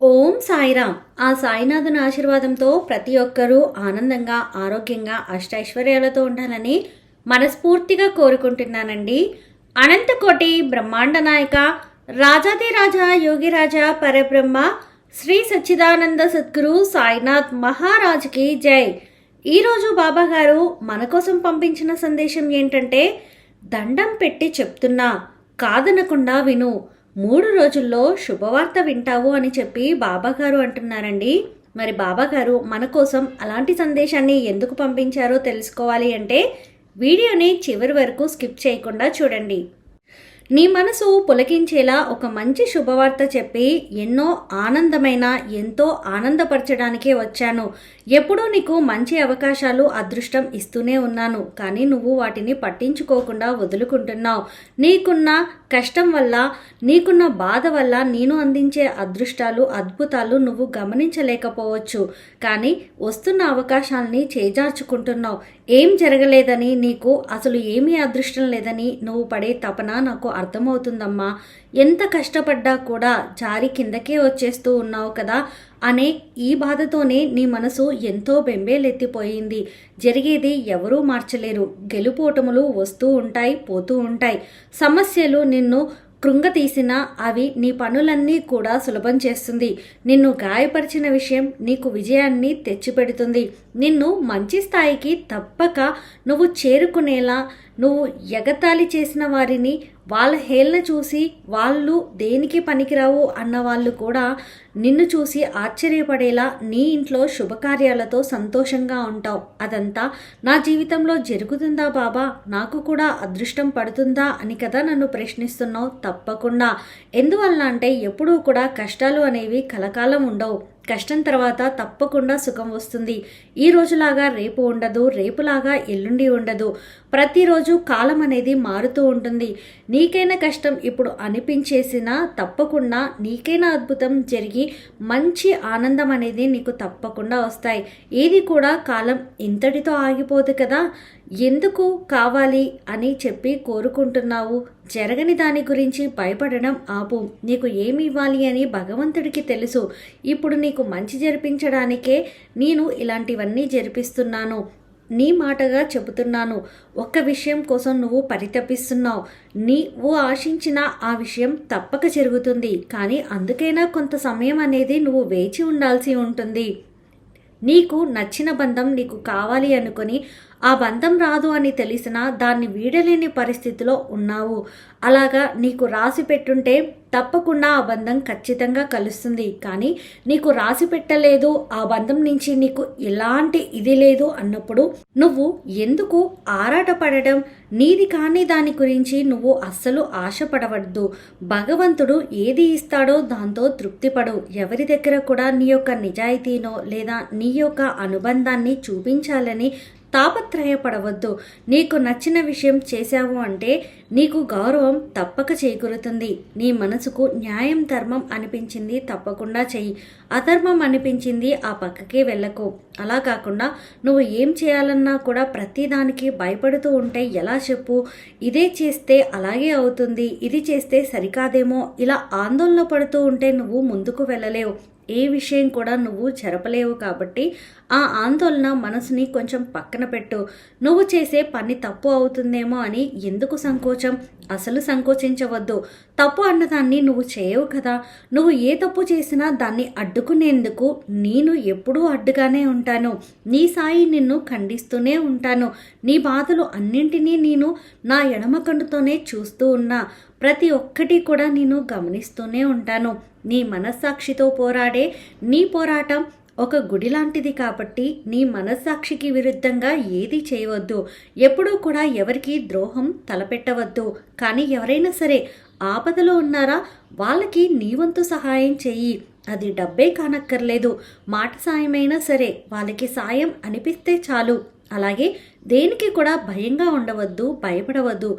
ఓం సాయిరామ్. ఆ సాయినాథుని ఆశీర్వాదంతో ప్రతి ఒక్కరూ ఆనందంగా ఆరోగ్యంగా అష్టైశ్వర్యాలతో ఉండాలని మనస్ఫూర్తిగా కోరుకుంటున్నానండి. అనంతకోటి బ్రహ్మాండ నాయక రాజాదిరాజా యోగిరాజా పరబ్రహ్మ శ్రీ సచ్చిదానంద సద్గురు సాయినాథ్ మహారాజ్కి జై. ఈరోజు బాబాగారు మన కోసం పంపించిన సందేశం ఏంటంటే దండం పెట్టి చెప్తున్నా కాదనకుండా విను. మూడు రోజుల్లో శుభవార్త వింటావు అని చెప్పి బాబాగారు అంటున్నారండి. మరి బాబాగారు మన కోసం అలాంటి సందేశాన్ని ఎందుకు పంపించారో తెలుసుకోవాలి అంటే వీడియోని చివరి వరకు స్కిప్ చేయకుండా చూడండి. నీ మనసు పులకించేలా ఒక మంచి శుభవార్త చెప్పి ఎన్నో ఆనందమైన ఎంతో ఆనందపరచడానికే వచ్చాను. ఎప్పుడూ నీకు మంచి అవకాశాలు అదృష్టం ఇస్తూనే ఉన్నాను. కానీ నువ్వు వాటిని పట్టించుకోకుండా వదులుకుంటున్నావు. నీకున్న కష్టం వల్ల నీకున్న బాధ వల్ల నేను అందించే అదృష్టాలు అద్భుతాలు నువ్వు గమనించలేకపోవచ్చు. కానీ వస్తున్న అవకాశాలని చేజార్చుకుంటున్నావు. ఏం జరగలేదని నీకు అసలు ఏమీ అదృష్టం లేదని నువ్వు పడే తపన నాకు అర్థమవుతుందమ్మా. ఎంత కష్టపడ్డా కూడా జారి కిందకే వచ్చేస్తూ ఉన్నావు కదా. అనే ఈ బాధతోనే నీ మనసు ఎంతో బెంబేలెత్తిపోయింది. జరిగేది ఎవరూ మార్చలేరు. గెలుపోటములు వస్తూ ఉంటాయి పోతూ ఉంటాయి. సమస్యలు నిన్ను కృంగతీసిన అవి నీ పనులన్నీ కూడా సులభం చేస్తుంది. నిన్ను గాయపరిచిన విషయం నీకు విజయాన్ని తెచ్చిపెడుతుంది. నిన్ను మంచి స్థాయికి తప్పక నువ్వు చేరుకునేలా నువ్వు ఎగతాళి చేసిన వారిని వాళ్ళ హేళన చూసి వాళ్ళు దేనికి పనికిరావు అన్న వాళ్ళు కూడా నిన్ను చూసి ఆశ్చర్యపడేలా నీ ఇంట్లో శుభకార్యాలతో సంతోషంగా ఉంటావు. అదంతా నా జీవితంలో జరుగుతుందా బాబా? నాకు కూడా అదృష్టం పడుతుందా అని కదా నన్ను ప్రశ్నిస్తున్నావు తప్పకుండా. ఎందువలన అంటే ఎప్పుడూ కూడా కష్టాలు అనేవి కలకాలం ఉండవు. కష్టం తర్వాత తప్పకుండా సుఖం వస్తుంది. ఈ రోజులాగా రేపు ఉండదు రేపులాగా ఎల్లుండి ఉండదు. ప్రతిరోజు కాలం అనేది మారుతూ ఉంటుంది. నీకైనా కష్టం ఇప్పుడు అనిపించేసినా తప్పకుండా నీకైనా అద్భుతం జరిగి మంచి ఆనందం అనేది నీకు తప్పకుండా వస్తాయి. ఏది కూడా కాలం ఇంతటితో ఆగిపోదు కదా. ఎందుకు కావాలి అని చెప్పి కోరుకుంటున్నావు? జరగని దాని గురించి భయపడడం ఆపు. నీకు ఏమి ఇవ్వాలి అని భగవంతుడికి తెలుసు. ఇప్పుడు నీకు మంచి జరిపించడానికే నేను ఇలాంటివన్నీ జరిపిస్తున్నాను. నీ మాటగా చెబుతున్నాను. ఒక్క విషయం కోసం నువ్వు పరితపిస్తున్నావు. నీవు ఆశించిన ఆ విషయం తప్పక జరుగుతుంది. కానీ అందుకైనా కొంత సమయం అనేది నువ్వు వేచి ఉండాల్సి ఉంటుంది. నీకు నచ్చిన బంధం నీకు కావాలి అనుకొని ఆ బంధం రాదు అని తెలిసినా దాన్ని వీడలేని పరిస్థితిలో ఉన్నావు. అలాగా నీకు రాసి పెట్టుంటే తప్పకుండా ఆ బంధం ఖచ్చితంగా కలుస్తుంది. కానీ నీకు రాసి పెట్టలేదు ఆ బంధం నుంచి నీకు ఎలాంటి ఇది లేదు అన్నప్పుడు నువ్వు ఎందుకు ఆరాటపడడం? నీది కాని దాని గురించి నువ్వు అస్సలు ఆశపడవద్దు. భగవంతుడు ఏది ఇస్తాడో దాంతో తృప్తిపడు. ఎవరి దగ్గర కూడా నీ యొక్క నిజాయితీనో లేదా నీ యొక్క అనుబంధాన్ని చూపించాలని తాపత్రయపడవద్దు. నీకు నచ్చిన విషయం చేశావు అంటే నీకు గౌరవం తప్పక చేకూరుతుంది. నీ మనసుకు న్యాయం ధర్మం అనిపించింది తప్పకుండా చెయ్యి. అధర్మం అనిపించింది ఆ పక్కకే వెళ్ళకు. అలా కాకుండా నువ్వు ఏం చేయాలన్నా కూడా ప్రతిదానికి భయపడుతూ ఉంటే ఎలా చెప్పు? ఇదే చేస్తే అలాగే అవుతుంది. ఇది చేస్తే సరికాదేమో. ఇలా ఆందోళన పడుతూ ఉంటే నువ్వు ముందుకు వెళ్ళలేవు. ఏ విషయం కూడా నువ్వు జరపలేవు కాబట్టి ఆ ఆందోళన మనసుని కొంచెం పక్కన పెట్టు. నువ్వు చేసే పని తప్పు అవుతుందేమో అని ఎందుకు సంకోచం? అసలు సంకోచించవద్దు. తప్పు అన్నదాన్ని నువ్వు చేయవు కదా. నువ్వు ఏ తప్పు చేసినా దాన్ని అడ్డుకునేందుకు నేను ఎప్పుడూ అడ్డుగానే ఉంటాను. నీ సాయి నిన్ను ఖండిస్తూనే ఉంటాను. నీ బాధలు అన్నింటినీ నేను నా ఎడమ కండుతోనే చూస్తూ ఉన్నా. ప్రతి ఒక్కటి కూడా నేను గమనిస్తూనే ఉంటాను. నీ మనస్సాక్షితో పోరాడే నీ పోరాటం ఒక గుడి లాంటిది కాబట్టి నీ మనస్సాక్షికి విరుద్ధంగా ఏది చేయవద్దు. ఎప్పుడూ కూడా ఎవరికి ద్రోహం తలపెట్టవద్దు. కానీ ఎవరైనా సరే ఆపదలో ఉన్నారా? వాళ్ళకి నీ వంతు సహాయం చెయ్యి. అది డబ్బే కానక్కర్లేదు. మాట సాయమైనా సరే వాళ్ళకి సాయం అనిపిస్తే చాలు. అలాగే దేనికి కూడా భయంగా ఉండవద్దు భయపడవద్దు.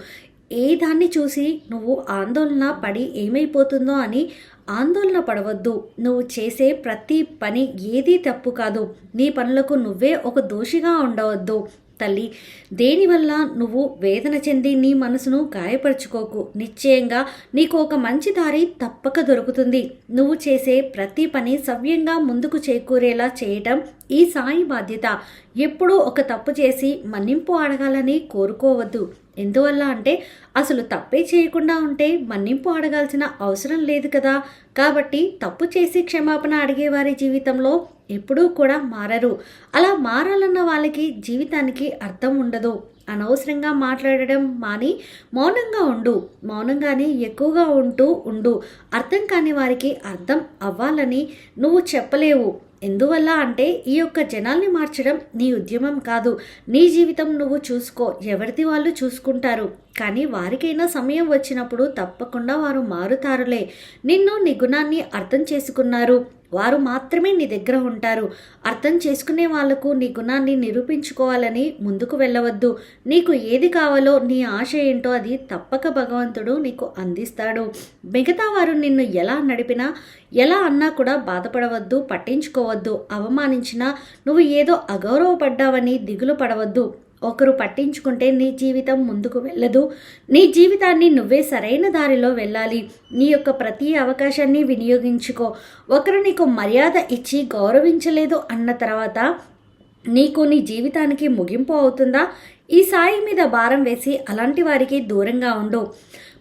ఏ దాన్ని చూసి నువ్వు ఆందోళన పడి ఏమైపోతుందో అని ఆందోళన పడవద్దు. నువ్వు చేసే ప్రతి పని ఏదీ తప్పు కాదు. నీ పనులకు నువ్వే ఒక దోషిగా ఉండవద్దు. తల్లి దేనివల్ల నువ్వు వేదన చెంది నీ మనసును గాయపరుచుకోకు? నిశ్చయంగా నీకు ఒక మంచి దారి తప్పక దొరుకుతుంది. నువ్వు చేసే ప్రతి పని సవ్యంగా ముందుకు చేకూరేలా చేయటం ఈ సాయి బాధ్యత. ఎప్పుడూ ఒక తప్పు చేసి మన్నింపు అడగాలని కోరుకోవద్దు. ఎందువల్ల అంటే అసలు తప్పే చేయకుండా ఉంటే మన్నింపు అడగాల్సిన అవసరం లేదు కదా. కాబట్టి తప్పు చేసి క్షమాపణ అడిగే వారి జీవితంలో ఎప్పుడూ కూడా మారరు. అలా మారాలన్న వాళ్ళకి జీవితానికి అర్థం ఉండదు. అనవసరంగా మాట్లాడడం మాని మౌనంగా ఉండు. మౌనంగానే ఎక్కువగా ఉంటూ ఉండు. అర్థం కాని వారికి అర్థం అవ్వాలని నువ్వు చెప్పలేవు. ఎందువల్ల అంటే ఈ యొక్క జనాల్ని మార్చడం నీ ఉద్యమం కాదు. నీ జీవితం నువ్వు చూసుకో. ఎవరిది వాళ్ళు చూసుకుంటారు. కానీ వారికైనా సమయం వచ్చినప్పుడు తప్పకుండా వారు మారుతారులే. నిన్ను నీ గుణాన్ని అర్థం చేసుకున్నారు. వారు మాత్రమే నీ దగ్గర ఉంటారు. అర్థం చేసుకునే వాళ్ళకు నీ గుణాన్ని నిరూపించుకోవాలని ముందుకు వెళ్ళవద్దు. నీకు ఏది కావాలో నీ ఆశ ఏంటో అది తప్పక భగవంతుడు నీకు అందిస్తాడు. మిగతా వారు నిన్ను ఎలా నడిపినా ఎలా అన్నా కూడా బాధపడవద్దు పట్టించుకోవద్దు అవమానించినా నువ్వు ఏదో అగౌరవపడ్డావని దిగులు పడవద్దు. ఒకరు పట్టించుకుంటే నీ జీవితం ముందుకు వెళ్ళదు. నీ జీవితాన్ని నువ్వే సరైన దారిలో వెళ్ళాలి. నీ యొక్క ప్రతి అవకాశాన్ని వినియోగించుకో. ఒకరు నీకు మర్యాద ఇచ్చి గౌరవించలేదు అన్న తర్వాత నీకు నీ జీవితానికి ముగింపు అవుతుందా? ఈ సాయి మీద భారం వేసి అలాంటి వారికి దూరంగా ఉండు.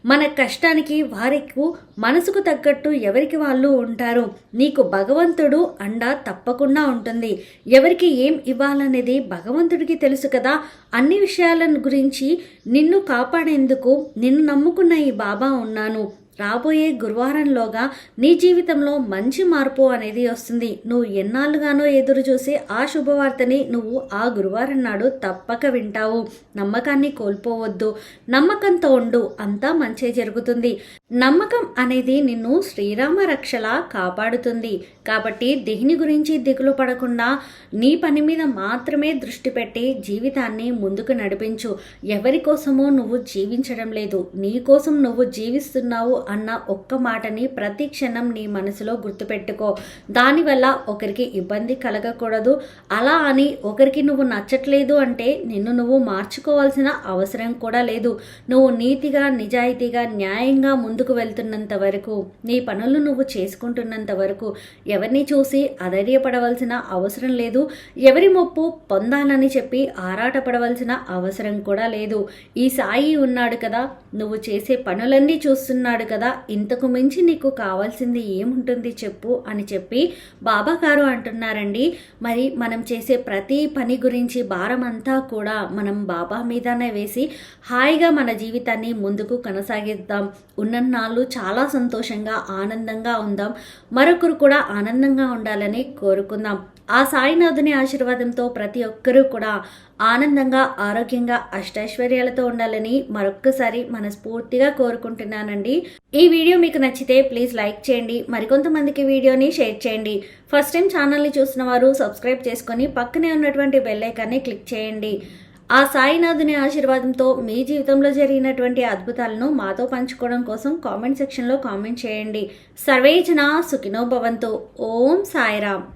మన కష్టానికి వారికి మనసుకు తగ్గట్టు ఎవరికి వాళ్ళు ఉంటారు? నీకు భగవంతుడు అండ తప్పకుండా ఉంటుంది. ఎవరికి ఏం ఇవ్వాలనేది భగవంతుడికి తెలుసు కదా? అన్ని విషయాల గురించి నిన్ను కాపాడేందుకు నిన్ను నమ్ముకున్న ఈ బాబా ఉన్నాను. రాబోయే గురువారంలోగా నీ జీవితంలో మంచి మార్పు అనేది వస్తుంది. నువ్వు ఎన్నాళ్ళుగానో ఎదురు చూసి ఆ శుభవార్తని నువ్వు ఆ గురువారం నాడు తప్పక వింటావు. నమ్మకాన్ని కోల్పోవద్దు. నమ్మకంతో ఉండు. అంతా మంచి జరుగుతుంది. నమ్మకం అనేది నిన్ను శ్రీరామ రక్షలా కాపాడుతుంది. కాబట్టి దేని గురించి దిగులు పడకుండా నీ పని మీద మాత్రమే దృష్టి పెట్టి జీవితాన్ని ముందుకు నడిపించు. ఎవరి కోసమో నువ్వు జీవించడం లేదు. నీ కోసం నువ్వు జీవిస్తున్నావు అన్న ఒక్క మాటని ప్రతి క్షణం నీ మనసులో గుర్తుపెట్టుకో. దానివల్ల ఒకరికి ఇబ్బంది కలగకూడదు. అలా అని ఒకరికి నువ్వు నచ్చట్లేదు అంటే నిన్ను నువ్వు మార్చుకోవాల్సిన అవసరం కూడా లేదు. నువ్వు నీతిగా నిజాయితీగా న్యాయంగా ముందుకు వెళ్తున్నంత వరకు నీ పనులు నువ్వు చేసుకుంటున్నంత వరకు ఎవరిని చూసి అధైర్యపడవలసిన అవసరం లేదు. ఎవరి మొప్పు పొందాలని చెప్పి ఆరాటపడవలసిన అవసరం కూడా లేదు. ఈ సాయి ఉన్నాడు కదా నువ్వు చేసే పనులన్నీ చూస్తున్నాడు కదా కదా ఇంతకు మించి నీకు కావాల్సింది ఏముంటుంది చెప్పు అని చెప్పి బాబా గారు అంటున్నారండి. మరి మనం చేసే ప్రతి పని గురించి భారం అంతా కూడా మనం బాబా మీదనే వేసి హాయిగా మన జీవితాన్ని ముందుకు కొనసాగిద్దాం. ఉన్నన్నాళ్ళు చాలా సంతోషంగా ఆనందంగా ఉందాం. మరొకరు కూడా ఆనందంగా ఉండాలని కోరుకుందాం. ఆ సాయినాథుని ఆశీర్వాదంతో ప్రతి ఒక్కరూ కూడా ఆనందంగా ఆరోగ్యంగా అష్టైశ్వర్యాలతో ఉండాలని మరొక్కసారి మనస్ఫూర్తిగా కోరుకుంటున్నానండి. ఈ వీడియో మీకు నచ్చితే ప్లీజ్ లైక్ చేయండి. మరికొంతమందికి వీడియోని షేర్ చేయండి. ఫస్ట్ టైం ఛానల్ని చూసిన వారు సబ్స్క్రైబ్ చేసుకొని పక్కనే ఉన్నటువంటి బెల్లైకాన్ని క్లిక్ చేయండి. ఆ సాయినాథుని ఆశీర్వాదంతో మీ జీవితంలో జరిగినటువంటి అద్భుతాలను మాతో పంచుకోవడం కోసం కామెంట్ సెక్షన్లో కామెంట్ చేయండి. సర్వేజన సుఖినో భవంతు. ఓం సాయిరామ్.